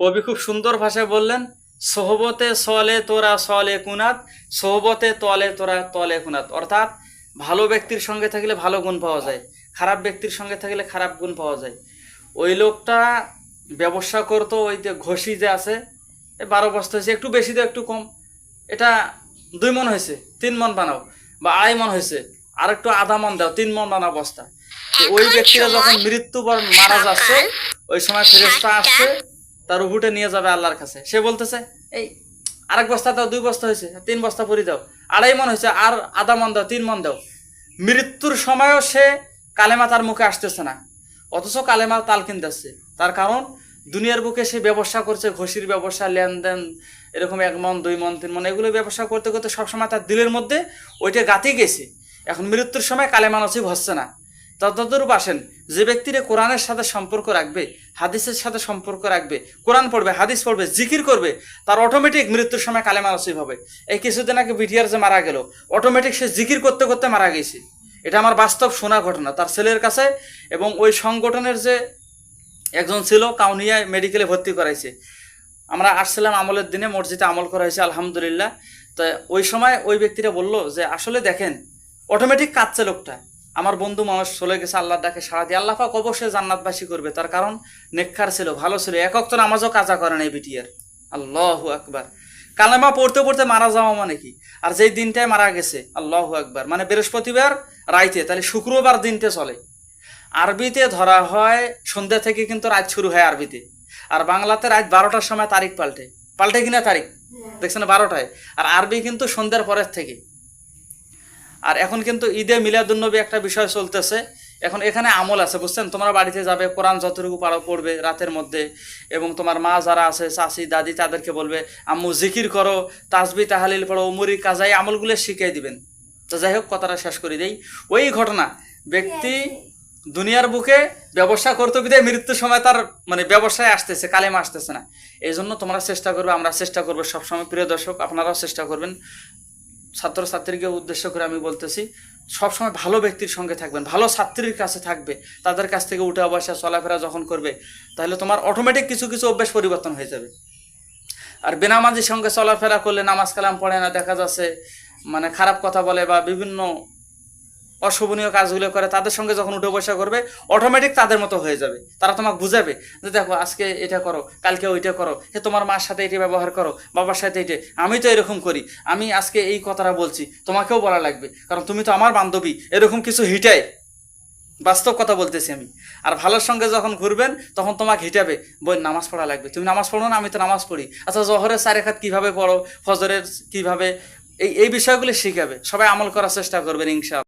কবি খুব সুন্দর ভাষায় বললেন সোহবতে সলে তোরা সলে কুনাত সোহবতে তলে তোরা তলে কুনাত। অর্থাৎ ভালো ব্যক্তির সঙ্গে থাকলে ভালো গুণ পাওয়া যায় খারাপ ব্যক্তির সঙ্গে থাকলে খারাপ গুণ পাওয়া যায়। ওই লোকটা ব্যবসা করতো ওই যে ঘষি যে আছে এ বারো বস্তা হয়েছে একটু বেশি তো একটু কম। এটা দুই মন হয়েছে তিন মন বানাও বা আড়াই মন হয়েছে আর একটু আধা মন দাও তিন মন বানাও বস্তা। ওই ব্যক্তিরা যখন মৃত্যুবরণ মারা যাচ্ছে ওই সময় ফেরেস্তা আসছে তার উহুটে নিয়ে যাবে আল্লাহর কাছে। সে বলতেছে, এই, আরেক বস্তা দাও, দুই বস্তা হয়েছে তিন বস্তা পরি দাও। আড়াই মন হয়েছে, আর আধা মন দাও, তিন মন দাও। মৃত্যুর সময়ও সে কালেমা তার মুখে আসতেছে না। অথচ কালেমা তাল কিনতেছে তার কারণ, দুনিয়ার বুকে সে ব্যবসা করছে, ঘষির ব্যবসা, লেনদেন, এরকম এক মন দুই মন তিন মন এগুলো ব্যবসা করতে করতে সবসময় তার দিলের মধ্যে ওইটা গাতে গেছে। এখন মৃত্যুর সময় কালেমা নসিব হচ্ছে না। ততদূরূপ আসেন যে ব্যক্তিরা কোরআনের সাথে সম্পর্ক রাখবে, হাদিসের সাথে সম্পর্ক রাখবে, কোরআন পড়বে, হাদিস পড়বে, জিকির করবে, তার অটোমেটিক মৃত্যুর সময় কালেমা নসিব হবে। এই কিছুদিন আগে বিটিআর যে মারা গেল অটোমেটিক সে জিকির করতে করতে মারা গেছে। এটা আমার বাস্তব শোনা ঘটনা। তার ছেলের কাছে এবং ওই সংগঠনের যে একজন ছিল, কাউনিয়ায় মেডিকেলে ভর্তি করাইছে। আমরা আসছিলাম আমলের দিনে, মসজিদে আমল করা হয়েছে আলহামদুলিল্লাহ। তো ওই সময় ওই ব্যক্তিটা বলল যে, আসলে দেখেন অটোমেটিক কাঁদছে লোকটা। আমার বন্ধু মানুষ চলে গেছে আল্লাহ ডাকে সাড়া দিয়ে আল্লাহ পাক অবশ্যই জান্নাতবাসী করবে। তার কারণ নেককার ছিল, ভালো ছিল। একক তো নামাজও কাজা করে নাই বিটিয়ার আল্লাহ আকবার। কালেমা পড়তে পড়তে মারা যাওয়া মানে কি? আর যেই দিনটায় মারা গেছে, আল্লাহ আকবার। মানে বৃহস্পতিবার রাইতে, তাহলে শুক্রবার দিনটা চলে। আরবিতে ধরা হয়, সন্ধ্যা থেকে কিন্তু রাত শুরু হয় আরবিতে। আর বাংলাতে রাত বারোটার সময় তারিখ পাল্টে। পাল্টে কিনা তারিখ? দেখছেন বারোটায়। আর আরবি কিন্তু সন্ধ্যার পরের থেকে। আর এখন কিন্তু ঈদে মিলাদুন্নবী একটা বিষয় চলতেছে। এখন এখানে আমল আছে বুঝছেন? তোমরা বাড়িতে যাবে কোরআন যতটুকু পারো পড়বে রাতের মধ্যে এবং তোমার মা যারা আছে চাচি দাদি তাদেরকে বলবে আম্মু জিকির করো তাসবি তাহালিল পড়ো মুরি কাজাই আমলগুলো শিখিয়ে দিবেন। তো যাই হোক কথাটা শেষ করে দেই। ওই ঘটনা ব্যক্তি দুনিয়ার বুকে ব্যবসা করতে বিদায় মৃত্যুর সময় তার মানে ব্যবসায় আসতেছে কালেমা আসতেছে না। এই জন্য তোমরা চেষ্টা করবে আমরা চেষ্টা করব সবসময়। প্রিয় দর্শক আপনারাও চেষ্টা করবেন। ছাত্রছাত্রীকে উদ্দেশ্য করে আমি বলতেছি, সবসময় ভালো ব্যক্তির সঙ্গে থাকবেন, ভালো ছাত্রীর কাছে থাকবে, তাদের কাছ থেকে উঠে অবসা চলাফেরা যখন করবে, তাহলে তোমার অটোমেটিক কিছু কিছু অভ্যেস পরিবর্তন হয়ে যাবে। আর বেনামাজির সঙ্গে চলাফেরা করলে নামাজ কালাম পড়ে না, দেখা যাচ্ছে মানে খারাপ কথা বলে বা বিভিন্ন অশোভনীয় কাজগুলো করে, তাদের সঙ্গে যখন উঠে বসা করবে অটোমেটিক তাদের মতো হয়ে যাবে। তারা তোমাকে বুঝাবে যে দেখো, আজকে এটা করো, কালকে ওইটা করো, হে তোমার মার সাথে এটা ব্যবহার করো, বাবার সাথে এটা, আমি তো এরকম করি, আমি আজকে এই কথাটা বলছি, তোমাকেও বলা লাগবে, কারণ তুমি তো আমার বান্ধবী, এরকম কিছু হিটাই বাস্তব কথা বলতেছি আমি। আর ভালোর সঙ্গে যখন ঘুরবেন, তখন তোমাকে হিটাবে বই নামাজ পড়া লাগবে। তুমি নামাজ পড়ো না, আমি তো নামাজ পড়ি। আচ্ছা জহরের চারেখাত কীভাবে পড়ো, ফজরের কীভাবে, এই এই বিষয়গুলি শিখাবে। সবাই আমল করার চেষ্টা করবেন, ইনশাআল্লাহ।